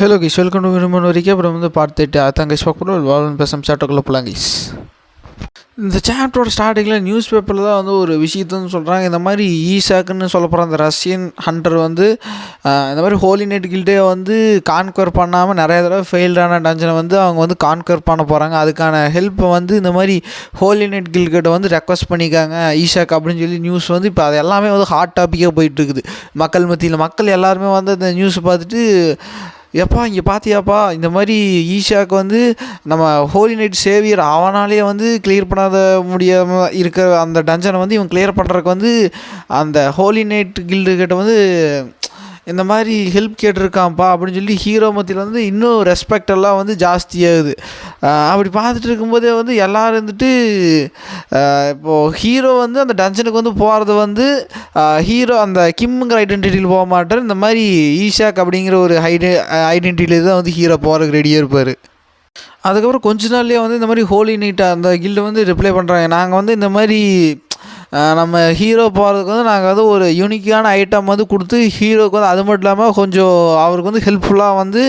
Hello guys welcome to விரும்பும் வரைக்கும் அப்புறம் வந்து பார்த்துட்டு அதான் கைஸ் பார்க்க போகிறோம் வாழ்வன் பேசும் சாட்டோக்குள்ளே போகலாம் இந்த சாப்டரோட ஸ்டார்டிங்கில் நியூஸ் பேப்பரில் தான் வந்து ஒரு விஷயத்தன்னு சொல்கிறாங்க இந்த மாதிரி ஈசாக்குன்னு சொல்ல போகிற அந்த ரஷ்யன் ஹண்டர் வந்து இந்த மாதிரி ஹோலி நைட் கில்டே வந்து கான்கர் பண்ணாமல் நிறைய தடவை ஃபெயில்டான டஞ்சனை வந்து அவங்க வந்து கான்கர் பண்ண போகிறாங்க அதுக்கான ஹெல்ப்பை வந்து இந்த மாதிரி ஹோலி நைட் கில்கிட்ட வந்து ரெக்வஸ்ட் பண்ணிக்காங்க. ஈஷாக் அப்படின்னு சொல்லி நியூஸ் வந்து இப்போ அது எல்லாமே வந்து ஹாட் டாப்பிக்காக போயிட்டுருக்குது மக்கள் மத்தியில் மக்கள் எல்லாருமே வந்து அந்த நியூஸ் பார்த்துட்டு எப்பா இங்கே பார்த்தியாப்பா இந்த மாதிரி ஈஷாக்கு வந்து நம்ம ஹோலி நைட் சேவியர் அவனாலே வந்து கிளியர் பண்ணாத முடியாமல் இருக்கிற அந்த டஞ்சனை வந்து இவன் கிளியர் பண்ணுறதுக்கு வந்து அந்த ஹோலி நைட் கில்டு கிட்ட வந்து இந்த மாதிரி ஹெல்ப் கேட்டிருக்கான்ப்பா அப்படின்னு சொல்லி ஹீரோ மத்தியில் வந்து இன்னும் ரெஸ்பெக்ட் எல்லாம் வந்து ஜாஸ்தியாகுது. அப்படி பார்த்துட்டு இருக்கும்போதே வந்து எல்லோரும் இருந்துட்டு இப்போது ஹீரோ வந்து அந்த டஞ்சனுக்கு வந்து போகிறது வந்து ஹீரோ அந்த கிம்ங்கிற ஐடென்டிட்டியில் போக மாட்டார். இந்த மாதிரி ஈஷாக் அப்படிங்கிற ஒரு ஐடெ ஐடென்டிட்டியில் தான் வந்து ஹீரோ போகிறதுக்கு ரெடியாக இருப்பார். அதுக்கப்புறம் கொஞ்ச நாள்லேயே வந்து இந்த மாதிரி ஹோலி நைட்டாக அந்த கில்டு வந்து ரிப்ளை பண்ணுறாங்க நாங்கள் வந்து இந்த மாதிரி நம்ம ஹீரோ போகிறதுக்கு வந்து நாங்கள் வந்து ஒரு யூனிக்கான ஐட்டம் வந்து கொடுத்து ஹீரோக்கு வந்து அது மட்டும் இல்லாமல் கொஞ்சம் அவருக்கு வந்து ஹெல்ப்ஃபுல்லாக வந்து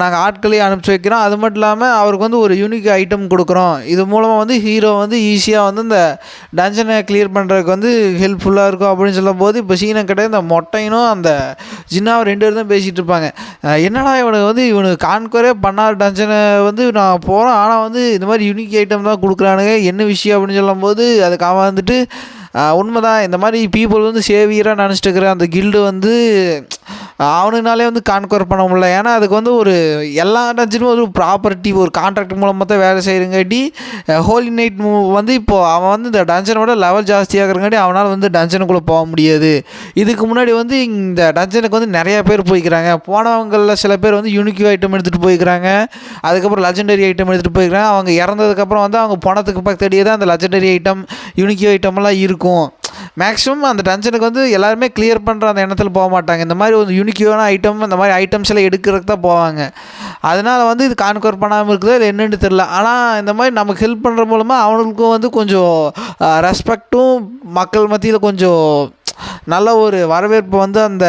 நாங்கள் ஆட்களையும் அனுப்பிச்சி வைக்கிறோம். அது மட்டும் இல்லாமல் அவருக்கு வந்து ஒரு யூனிக் ஐட்டம் கொடுக்குறோம். இது மூலமாக வந்து ஹீரோ வந்து ஈஸியாக வந்து இந்த டஞ்சனை கிளியர் பண்ணுறதுக்கு வந்து ஹெல்ப்ஃபுல்லாக இருக்கும் அப்படின்னு சொல்லும்போது இப்போ சீனம் கிட்ட இந்த மொட்டையினும் அந்த ஜின்னாவும் ரெண்டு பேரும் தான் பேசிகிட்டு இருப்பாங்க. என்னடா இவனுக்கு வந்து இவனுக்கு கான்கொரே பண்ணாத டஞ்சனை வந்து நான் போகிறேன் ஆனால் வந்து இந்த மாதிரி யூனிக் ஐட்டம் தான் கொடுக்குறானுங்க. என்ன விஷயம் அப்படின்னு சொல்லும்போது அதுக்கு அவன் வந்துட்டு உண்மை உண்மைதான். இந்த மாதிரி பீப்புள் வந்து சேவியராக நினச்சிட்டு இருக்கிற அந்த கில்டு வந்து அவனுக்குனாலே வந்து கான்கவர் பண்ண முடியல. ஏன்னா அதுக்கு வந்து ஒரு எல்லா டஞ்சனும் ஒரு ப்ராப்பர்ட்டி ஒரு கான்ட்ராக்ட் மூலமாக தான் வேலை செய்கிறங்காட்டி ஹோலி நைட் வந்து இப்போது அவன் வந்து இந்த டஞ்சனோட லெவல் ஜாஸ்தியாகிறங்காட்டி அவனால் வந்து டஞ்சனுக்குள்ளே போக முடியாது. இதுக்கு முன்னாடி வந்து இந்த டஞ்சனுக்கு வந்து நிறையா பேர் போய்க்கிறாங்க. போனவங்களில் சில பேர் வந்து யூனிக்யூ ஐட்டம் எடுத்துகிட்டு போய்க்கிறாங்க. அதுக்கப்புறம் லெஜண்டரி ஐட்டம் எடுத்துகிட்டு போய்க்கிறாங்க. அவங்க இறந்ததுக்கப்புறம் வந்து அவங்க பணத்துக்கு பக்கத்தடியே தான் அந்த லெஜண்டரி ஐட்டம் யூனிக்யூ ஐட்டம்லாம் இருக்கும். மேக்ஸிமம் அந்த டஞ்சனுக்கு வந்து எல்லாருமே கிளியர் பண்ணுற அந்த எண்ணத்தில் போக மாட்டாங்க. இந்த மாதிரி ஒரு யூனிக்கியான ஐட்டம் இந்த மாதிரி ஐட்டம்ஸ் எல்லாம் எடுக்கிறதுக்கு தான் போவாங்க. அதனால் வந்து இது கான்கவர் பண்ணாமல் இருக்குதோ இல்லை என்னென்னு தெரில ஆனால் இந்த மாதிரி நமக்கு ஹெல்ப் பண்ணுற மூலமாக அவனுக்கும் வந்து கொஞ்சம் ரெஸ்பெக்ட்டும் மக்கள் மத்தியில் கொஞ்சம் நல்ல ஒரு வரவேற்பு வந்து அந்த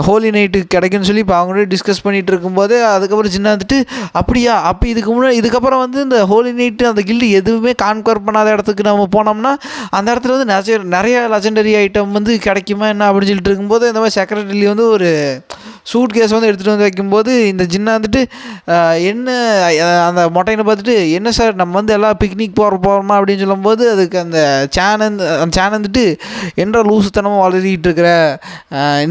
ஹோலி நைட்டு கிடைக்குன்னு சொல்லி இப்போ அவங்களே டிஸ்கஸ் பண்ணிகிட்டு இருக்கும்போது அதுக்கப்புறம் சின்ன வந்துட்டு அப்படியா அப்போ இதுக்கு முன்னாடி இதுக்கப்புறம் வந்து இந்த ஹோலி நைட்டு அந்த கில்டு எதுவுமே கான்கவர் பண்ணாத இடத்துக்கு நம்ம போனோம்னா அந்த இடத்துல வந்து நிறைய நிறைய லெஜெண்டரி ஐட்டம் வந்து கிடைக்குமா என்ன அப்படின்னு சொல்லிட்டு இருக்கும்போது இந்த மாதிரி செக்ரட்டரி வந்து ஒரு சூட் கேஸ் வந்து எடுத்துகிட்டு வந்து வைக்கும்போது இந்த ஜின்னா வந்துட்டு என்ன அந்த மொட்டையனை பார்த்துட்டு என்ன சார் நம்ம வந்து எல்லாம் பிக்னிக் போகிற போகிறோமா அப்படின்னு சொல்லும்போது அதுக்கு அந்த சேனன் அந்த சேனன் வந்துட்டு என்ற லூசுத்தனமாக வளரிக்கிட்டு இருக்கிற?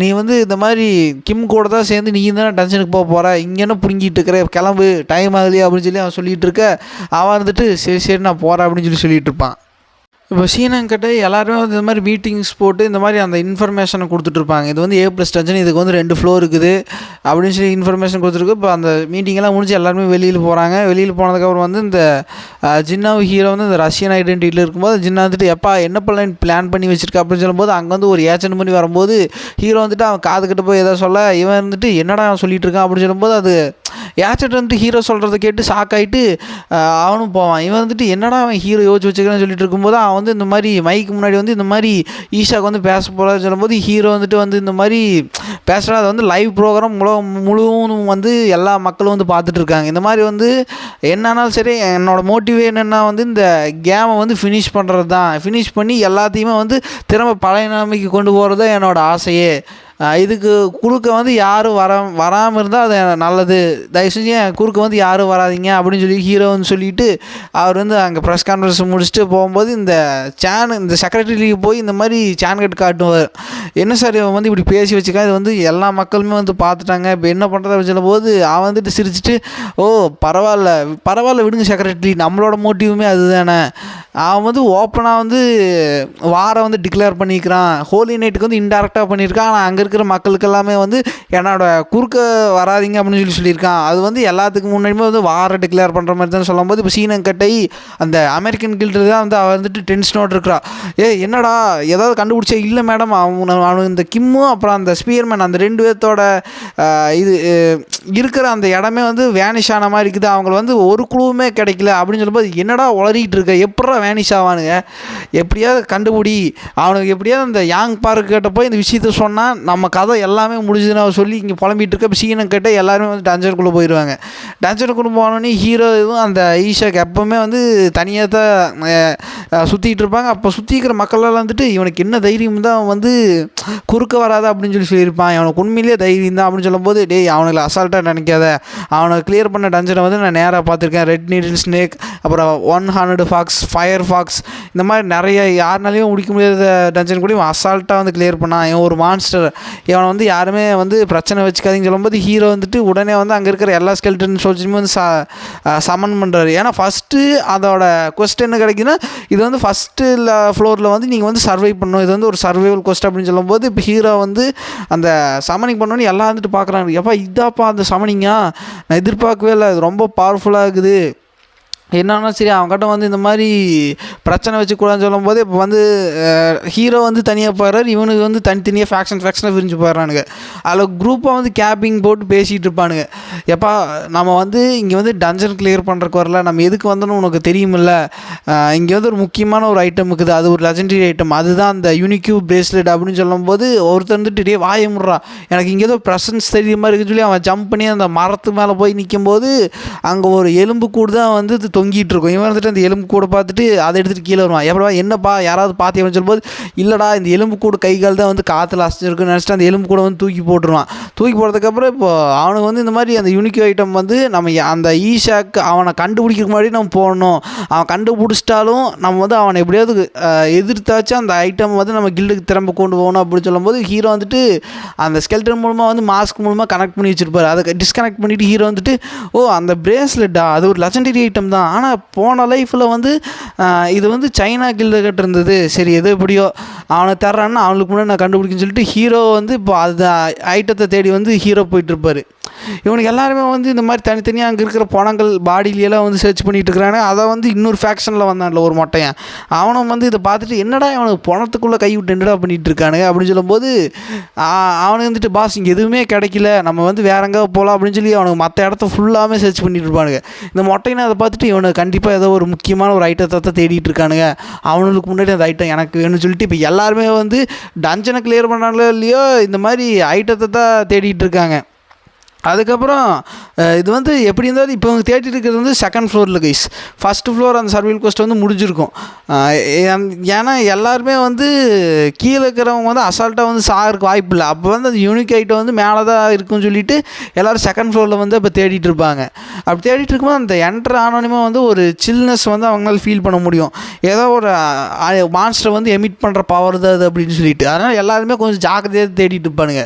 நீ வந்து இந்த மாதிரி கிம் கூட தான் சேர்ந்து நீ தானே டென்ஷனுக்கு போக போகிற இங்கேன்னு பிடுங்கிட்டு இருக்கிற? கிளம்பு டைம் ஆகலையே? அப்படின்னு சொல்லி அவன் சொல்லிகிட்டு இருக்க. அவன் வந்துட்டு சரி சரி நான் போகிறேன் அப்படின்னு சொல்லி சொல்லிகிட்டு இருப்பான். இப்போ சீனங்கிட்ட எல்லாருமே வந்து இந்த மாதிரி மீட்டிங்ஸ் போட்டு இந்த மாதிரி அந்த இன்ஃபர்மேஷனை கொடுத்துட்ருப்பாங்க. இது வந்து ஏ ப்ளஸ் டஜன் இதுக்கு வந்து ரெண்டு ஃப்ளோர் இருக்குது. அப்படின்னு சொல்லி இன்ஃபர்மேஷன் கொடுத்துருக்கு. இப்போ அந்த மீட்டிங்கெல்லாம் முடிஞ்சு எல்லாருமே வெளியில் போகிறாங்க வெளியில் போனதுக்கப்புறம் வந்து இந்த ஜின்னாவு ஹீரோ வந்து இந்த ரஷ்யன் ஐடென்டிட்டியில் இருக்கும்போது ஜின்னா வந்துட்டு எப்பா என்ன பிளான் பிளான் பண்ணி வச்சிருக்கா? அப்படின்னு சொல்லும்போது அங்கே வந்து ஒரு ஏஜென்ட் பண்ணி வரும்போது ஹீரோ வந்துட்டு அவன் காதுகிட்ட போய் எதாவது சொல்ல இவன் வந்துட்டு என்னடா அவன் சொல்லிட்டு இருக்கான்? அப்படின்னு சொல்லும்போது அது ஏஜென்ட் வந்துட்டு ஹீரோ சொல்கிறத கேட்டு ஷாக் ஆகிட்டு அவனும் போவான். இவன் வந்துட்டு என்னடா அவன் ஹீரோ யோசிச்சு வச்சுக்கிறேன்னு சொல்லிட்டு இருக்கும்போது அவன் வந்து இந்த மாதிரி மைக்கு முன்னாடி வந்து இந்த மாதிரி ஈஷாக்கு வந்து பேச போகிறான்னு சொல்லும்போது ஹீரோ வந்துட்டு வந்து இந்த மாதிரி பேசுகிறா அது வந்து லைவ் ப்ரோக்ராம் முழு முழுவதும் வந்து எல்லா மக்களும் வந்து பார்த்துட்டு இருக்காங்க. இந்த மாதிரி வந்து என்னன்னாலும் சரி என்னோட மோட்டிவே என்னென்னா வந்து இந்த கேமை வந்து ஃபினிஷ் பண்ணுறது தான் ஃபினிஷ் பண்ணி எல்லாத்தையுமே வந்து திரும்ப பழைய நிலைமைக்கு கொண்டு போகிறது தான் என்னோடய ஆசையே. இதுக்கு குறுக்க வந்து யாரும் வர வராமல் இருந்தால் அது நல்லது. தயவு செஞ்சு என் குறுக்க வந்து யாரும் வராதீங்க அப்படின்னு சொல்லி ஹீரோன்னு சொல்லிட்டு அவர் வந்து அங்கே ப்ரெஸ் கான்ஃபரன்ஸ் முடிச்சுட்டு போகும்போது இந்த சேன் இந்த செக்ரட்டரிக்கு போய் இந்த மாதிரி சேன் கட் காட்டுவார். என்ன சார் இவன் வந்து இப்படி பேசி வச்சுக்கா? இது வந்து எல்லா மக்களுமே வந்து பார்த்துட்டாங்க. இப்போ என்ன பண்ணுறது அப்படின்னு சொல்லும்போது அவன் வந்துட்டு சிரிச்சுட்டு ஓ பரவாயில்ல பரவாயில்ல விடுங்க செக்ரட்டரி நம்மளோட மோட்டிவுமே அதுதானே. அவன் வந்து ஓப்பனாக வந்து வாரம் வந்து டிக்ளேர் பண்ணிக்கிறான். ஹோலி நைட்டுக்கு வந்து இன்டெரக்டாக பண்ணியிருக்கான். ஆனால் அங்கே இருக்கிற மக்களுக்கு எல்லாமே வந்து என்னோட குறுக்க வராதீங்க அப்படின்னு சொல்லி சொல்லியிருக்கான். அது வந்து எல்லாத்துக்கும் முன்னாடியுமே வந்து வார டிக்ளேர் பண்ணுற மாதிரி தான் சொல்லும்போது இப்போ சீனங்கட்டை அந்த அமெரிக்கன் கில்டு தான் வந்து அவன் வந்துட்டு டென்ஷனோடு இருக்கிறா ஏ என்னடா ஏதாவது கண்டுபிடிச்சா இல்லை மேடம் அவன் அவனுக்கு இந்த கிம்மும் அப்புறம் அந்த ஸ்பியர்மேன் அந்த ரெண்டு பேர்த்தோட இது இருக்கிற அந்த இடமே வந்து வேனிஷ் ஆன மாதிரி இருக்குது. அவங்கள வந்து ஒரு குழுவுமே கிடைக்கல அப்படின்னு சொல்லும்போது என்னடா உளறிட்டு இருக்க? எப்படா வேனிஷ் ஆவானுங்க? எப்படியாவது கண்டுபிடி. அவனுக்கு எப்படியாவது அந்த யாங் பார்க் கிட்ட போய் இந்த விஷயத்த சொன்னால் நம்ம நம்ம கதை எல்லாமே முடிஞ்சதுன்னு அவர் சொல்லி இங்கே புலம்பிட்டு இருக்க இப்போ சீனை கேட்ட எல்லாருமே வந்து டஞ்சனுக்குள்ளே போயிடுவாங்க டஞ்சனுக்குள்ளே போனோடனே ஹீரோ இதுவும் அந்த ஈஷாக்கு எப்போவுமே வந்து தனியாக தான் சுற்றிக்கிட்டு இருப்பாங்க. அப்போ சுற்றி இருக்கிற மக்களெல்லாம் வந்துட்டு இவனுக்கு என்ன தைரியம் தான் வந்து குறுக்க வராத? அப்படின்னு சொல்லி சொல்லியிருப்பான். அவனுக்கு உண்மையிலேயே தைரியம் தான் அப்படின்னு சொல்லும்போது டேய் அவனுக்கு அசால்ட்டாக நினைக்காத. அவனை கிளியர் பண்ண டஞ்சனை வந்து நான் நேராக பார்த்துருக்கேன். ரெட் நீடில் ஸ்னேக் அப்புறம் one hundred fox fire fox இந்த மாதிரி நிறைய யாருனாலையும் முடிக்க முடியாத டஞ்சன் கூட இவன் அசால்ட்டாக வந்து கிளியர் பண்ணான். இவன் ஒரு மான்ஸ்டர் இவனை வந்து யாருமே வந்து பிரச்சனை வச்சுக்காதீங்கன்னு சொல்லும்போது ஹீரோ வந்துட்டு உடனே வந்து அங்கே இருக்கிற எல்லா ஸ்கெல்டன் சோல்ஜருமே வந்து ச சமன் பண்ணுறாரு ஏன்னா ஃபஸ்ட்டு அதோட கொஸ்டின் என்ன கிடைக்குன்னா இது வந்து ஃபஸ்ட்டு ஃப்ளோரில் வந்து நீங்கள் வந்து சர்வை பண்ணணும். இது வந்து ஒரு சர்வைவல் கொஸ்ட் அப்படின்னு சொல்லும்போது இப்போ ஹீரோ வந்து அந்த சமனிங் பண்ணோன்னு எல்லாம் வந்துட்டு பார்க்குறாங்க எப்பா இதாப்பா அந்த சமனிங்கா நான் எதிர்பார்க்கவே இல்லை. அது ரொம்ப பவர்ஃபுல்லாக இருக்குது. என்னன்னா சரி அவங்ககிட்ட வந்து இந்த மாதிரி பிரச்சனை வச்சுக்கூடாதுன்னு சொல்லும்போது இப்போ வந்து ஹீரோ வந்து தனியாக போயிடுறாரு. இவனுக்கு வந்து தனித்தனியாக ஃபேக்ஷன் ஃபேக்ஷனாக பிரிஞ்சு போயிடுறானுங்க. அதில் குரூப்பாக வந்து கேப்பிங் போட்டு பேசிகிட்டு இருப்பானுங்க. எப்பா நம்ம வந்து இங்கே வந்து டஞ்சன் கிளியர் பண்ணுறக்கு வரல. நம்ம எதுக்கு வந்தோன்னு உனக்கு தெரியுமில்ல? இங்கே வந்து ஒரு முக்கியமான ஒரு ஐட்டம் இருக்குது. அது ஒரு லெஜண்டரி ஐட்டம் அதுதான் அந்த யூனிக்யூ பிரேஸ்லெட் அப்படின்னு சொல்லும்போது ஒருத்தர் வந்துட்டு டே வாய முட்றா. எனக்கு இங்கே ஏதோ ப்ரெசன்ஸ் தெரியுமா இருக்குன்னு சொல்லி அவன் ஜம்ப் பண்ணி அந்த மரத்து மேலே போய் நிற்கும்போது அங்கே ஒரு எலும்பு கூடு தான் வந்து தொங்கிட்டு இருக்கும் இவன் வந்துட்டு அந்த எலும்பு கூடை பார்த்துட்டு அதை எடுத்துகிட்டு கீழே வருவான். எப்படா என்னப்பா யாராவது பார்த்து சொல்லும்போது இல்லைடா இந்த எலும்பு கூடு கை கால் தான் வந்து காற்றுல அசைஞ்சிருக்குன்னு நினச்சிட்டு அந்த எலும்பு கூட வந்து தூக்கி போட்டுருவான். தூக்கி போடுறதுக்கப்புறம் இப்போ அவனுக்கு வந்து இந்த மாதிரி அந்த யூனிக் ஐட்டம் வந்து நம்ம அந்த ஈஷாக்கு அவனை கண்டுபிடிக்கிற முன்னாடி நம்ம போடணும். அவன் கண்டுபிடிச்சிட்டாலும் நம்ம வந்து அவனை எப்படியாவது அஹ், எதிர்த்தாச்சும் அந்த ஐட்டம் வந்து நம்ம கில்டுக்கு திரும்ப கொண்டு போகணும் அப்படின்னு சொல்லும்போது ஹீரோ வந்துட்டு அந்த ஸ்கெல்டன் மூலமாக வந்து மாஸ்க் மூலமாக கனெக்ட் பண்ணி வச்சுருப்பார். அதை டிஸ்கனெக்ட் பண்ணிவிட்டு ஹீரோ வந்துட்டு ஓ அந்த பிரேஸ்லெட்டா அது ஒரு லெஜண்டரி ஐட்டம் தான். ஆனால் போன லைஃப்பில் வந்து இது வந்து சைனா கில்டு இருந்தது சரி எது எப்படியோ அவனை தர்றான்னு அவனுக்கு முன்னாடி நான் கண்டுபிடிக்குன்னு சொல்லிட்டு ஹீரோ வந்து இப்போ அது ஐட்டத்தை தேடி வந்து ஹீரோ போயிட்டுருப்பார் இவனுக்கு எல்லாருமே வந்து இந்த மாதிரி தனித்தனியாக அங்கே இருக்கிற பணங்கள் பாடியிலெல்லாம் வந்து சர்ச் பண்ணிகிட்டு இருக்கிறானே அதை வந்து இன்னொரு ஃபேக்ஷனில் வந்தான்ல ஒரு மொட்டையன். அவனும் வந்து இதை பார்த்துட்டு என்னடா இவனுக்கு பணத்துக்குள்ளே கை விட்டு என்னடா பண்ணிட்டு அப்படின்னு சொல்லும்போது அவனுக்கு வந்துட்டு பாஸ் இங்கே எதுவுமே கிடைக்கல. நம்ம வந்து வேற எங்கே போகலாம் அப்படின்னு சொல்லி அவனுக்கு மற்ற இடத்த ஃபுல்லாமே சர்ச் பண்ணிட்டு இருப்பானுங்க. இந்த மொட்டையினை அதை பார்த்துட்டு இவனுக்கு கண்டிப்பாக ஏதோ ஒரு முக்கியமான ஒரு ஐட்டத்தை தான் தேடிட்டு இருக்கானுங்க. அவனுக்கு முன்னாடி அந்த ஐட்டம் எனக்கு வேணும்னு சொல்லிட்டு இப்போ எல்லாருமே வந்து டஞ்சனை கிளியர் பண்ணாங்களோ இல்லையோ இந்த மாதிரி ஐட்டத்தை தான் தேடிட்டு இருக்காங்க. அதுக்கப்புறம் இது வந்து எப்படி இருந்தாலும் இப்போ அவங்க தேடிட்டு இருக்கிறது வந்து செகண்ட் ஃப்ளோரில் கைஸ் ஃபஸ்ட்டு ஃப்ளோர் அந்த சர்வியல் கோஸ்ட் வந்து முடிஞ்சிருக்கும். ஏன்னா எல்லாருமே வந்து கீழே இருக்கிறவங்க வந்து அசால்ட்டாக வந்து சாகிறதுக்கு வாய்ப்பு இல்லை. அப்போ வந்து அந்த யூனிக் ஐட்டம் வந்து மேலே தான் இருக்குன்னு சொல்லிட்டு எல்லோரும் செகண்ட் ஃப்ளோரில் வந்து இப்போ தேடிட்டு இருப்பாங்க. அப்படி தேடிட்டு இருக்கும்போது அந்த என்டர் ஆனோடனே வந்து ஒரு சில்னஸ் வந்து அவங்களால ஃபீல் பண்ண முடியும். ஏதோ ஒரு மான்ஸ்டர் வந்து எமிட் பண்ணுற பவர் தான் அது அப்படின்னு சொல்லிட்டு. அதனால் எல்லாருமே கொஞ்சம் ஜாக்கிரதையாக தேடிட்டு இருப்பானுங்க.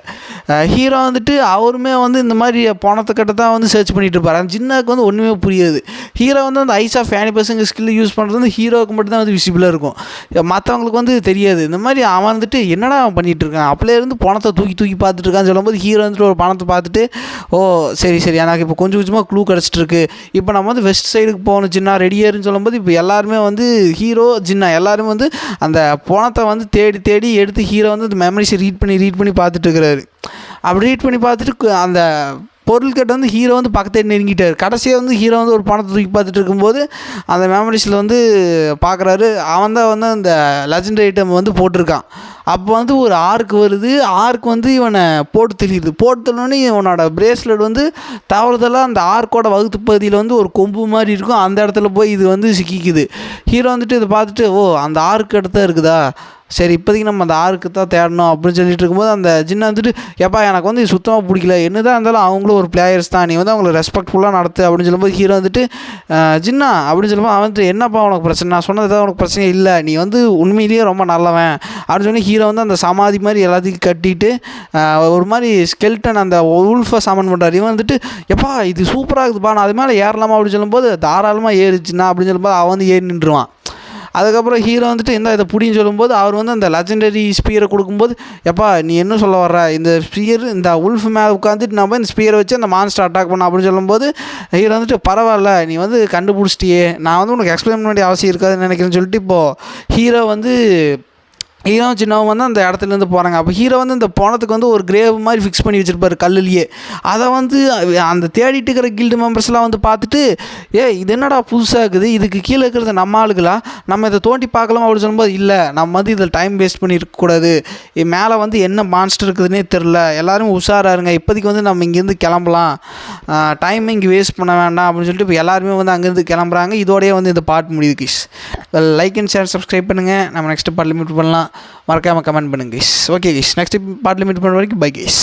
ஹீரோ வந்துட்டு அவருமே வந்து இந்த மாதிரி பணத்தை கட்ட தான் வந்து சர்ச் பண்ணிட்டு இருப்பார். அந்த ஜின்னாக்கு வந்து ஒன்றுமே புரியாது. ஹீரோ வந்து அந்த ஐஸ் ஆஃப் ஃபேனி பசங்க ஸ்கில் யூஸ் பண்ணுறது வந்து ஹீரோவுக்கு மட்டும் தான் வந்து விசிபிளாக இருக்கும். மற்றவங்களுக்கு வந்து தெரியாது. இந்த மாதிரி அவன் வந்துட்டு என்னடா அவன் பண்ணிட்டு இருக்கான்? அப்படியே இருந்து பணத்தை தூக்கி தூக்கி பார்த்துட்டு இருக்கான்னு சொல்லும்போது ஹீரோ வந்துட்டு ஒரு பணத்தை பார்த்துட்டு ஓ சரி சரி எனக்கு இப்போ கொஞ்சம் கொஞ்சமாக க்ளூ கிடச்சிட்டு இருக்கு இப்போ நம்ம வந்து வெஸ்ட் சைடுக்கு போகணும் ஜின்னா ரெடியாருன்னு சொல்லும்போது இப்போ எல்லாருமே வந்து ஹீரோ ஜின்னா எல்லாருமே வந்து அந்த பணத்தை வந்து தேடி தேடி எடுத்து ஹீரோ வந்து அந்த மெமரிஸை ரீட் பண்ணி ரீட் பண்ணி பார்த்துட்டு இருக்கிறாரு. அப்படி ரீட் பண்ணி பார்த்துட்டு அந்த பொருள்கிட்ட வந்து ஹீரோ வந்து பக்கத்தே நெருங்கிட்டார். கடைசியாக வந்து ஹீரோ வந்து ஒரு பணத்தை தூக்கி பார்த்துட்டு இருக்கும்போது அந்த மெமரிஸில் வந்து பார்க்குறாரு. அவன் தான் வந்து அந்த லெஜண்ட் ஐட்டம் வந்து போட்டிருக்கான். அப்போ வந்து ஒரு ஆர்க் வருது. ஆர்க் வந்து இவனை போட்டு தெரியுது போட்டு தெளினோடனே இவனோட பிரேஸ்லெட் வந்து தவறுதலாக அந்த ஆர்க்கோட வகுத்து பகுதியில் வந்து ஒரு கொம்பு மாதிரி இருக்கும். அந்த இடத்துல போய் இது வந்து சிக்கிக்குது. ஹீரோ வந்துட்டு இதை பார்த்துட்டு ஓ அந்த ஆர்க் இடத்த இருக்குதா? சரி இப்போதைக்கு நம்ம அந்த ஆறுக்கு தான் தேடணும் அப்படின்னு சொல்லிட்டு இருக்கும்போது அந்த ஜின்ன வந்துட்டு எப்பா எனக்கு வந்து இது சுத்தமாக பிடிக்கல. என்னதான் இருந்தாலும் அவங்களும் ஒரு பிளேயர்ஸ் தான். நீ வந்து அவங்கள ரெஸ்பெக்ட்ஃபுல்லாக நடத்து அப்படின்னு சொல்லும்போது ஹீரோ வந்துட்டு ஜின்னா அப்படின்னு சொல்லும்போது அவன் வந்துட்டு என்னப்பா உனக்கு பிரச்சனை? நான் சொன்னது தான் உனக்கு பிரச்சனை இல்லை. நீ வந்து உண்மையிலேயே ரொம்ப நல்லவன். அப்படின்னு சொல்லி ஹீரோ வந்து அந்த சமாதி மாதிரி எல்லாத்தையும் கட்டிட்டு ஒரு மாதிரி ஸ்கெல்டன் அந்த உல்ஃபை சமன் பண்ணுறாரு இவன் வந்துட்டு எப்பா இது சூப்பராக இருக்குதுப்பா. நான் அது மேலே ஏறலாமா? அப்படின்னு சொல்லும்போது தாராளமாக ஏறிச்சுன்னா அப்படின்னு சொல்லும்போது அவன் வந்து ஏறி நின்றுவான் அதுக்கப்புறம் ஹீரோ வந்துட்டு இந்த இதை புடின்னு சொல்லும்போது அவர் வந்து அந்த லெஜண்டரி ஸ்பியரை கொடுக்கும்போது எப்பா நீ என்ன சொல்ல வர்ற? இந்த ஸ்பியர் இந்த உல்ஃப் மேலே உட்காந்துட்டு நம்ம இந்த ஸ்பியரை வச்சு அந்த மான்ஸ்டர் அட்டாக் பண்ண அப்படின்னு சொல்லும்போது ஹீரோ வந்துட்டு பரவாயில்ல நீ வந்து கண்டுபிடிச்சிட்டியே. நான் வந்து உனக்கு எக்ஸ்பிளைன் பண்ண வேண்டிய அவசியம் இருக்காதுன்னு நினைக்கிறேன்னு சொல்லிட்டு இப்போது ஹீரோ வந்து ஹீரோ சின்னவன் வந்து அந்த இடத்துலேருந்து போகிறாங்க அப்போ ஹீரோ வந்து இந்த போனத்துக்கு வந்து ஒரு கிரேவ் மாதிரி ஃபிக்ஸ் பண்ணி வச்சுருப்பாரு கல்லுலேயே. அதை வந்து அந்த தேடிட்டு இருக்கிற கில்டு மெம்பர்ஸ்லாம் வந்து பார்த்துட்டு ஏ இது என்னடா புதுசாக இருக்குது? இதுக்கு கீழே இருக்கிறது நம்ம ஆளுகளா? நம்ம இதை தோண்டி பார்க்கலாம்? அப்படின்னு சொல்லும்போது இல்லை நம்ம வந்து இதில் டைம் வேஸ்ட் பண்ணி இருக்கக்கூடாது மேலே வந்து என்ன மான்ஸ்டர் இருக்குதுன்னே தெரில எல்லோரும் உஷாராக இருங்க. இப்போதைக்கு வந்து நம்ம இங்கேருந்து கிளம்பலாம். டைம் இங்கே வேஸ்ட் பண்ண வேண்டாம். அப்படின்னு சொல்லிட்டு இப்போ எல்லாருமே வந்து அங்கேருந்து கிளம்புறாங்க. இதோடய வந்து இந்த பாட்டு முடியுது Kish like and share subscribe பண்ணுங்கள் நம்ம நெக்ஸ்ட் பார்ட் லிமிட் பண்ணலாம். மறக்காமல் கமெண்ட் பண்ணுங்க கைஸ் ஓகே கைஸ் நெக்ஸ்ட் பாட்டில் மீட் பண்ணுற வரைக்கும் பை கைஸ்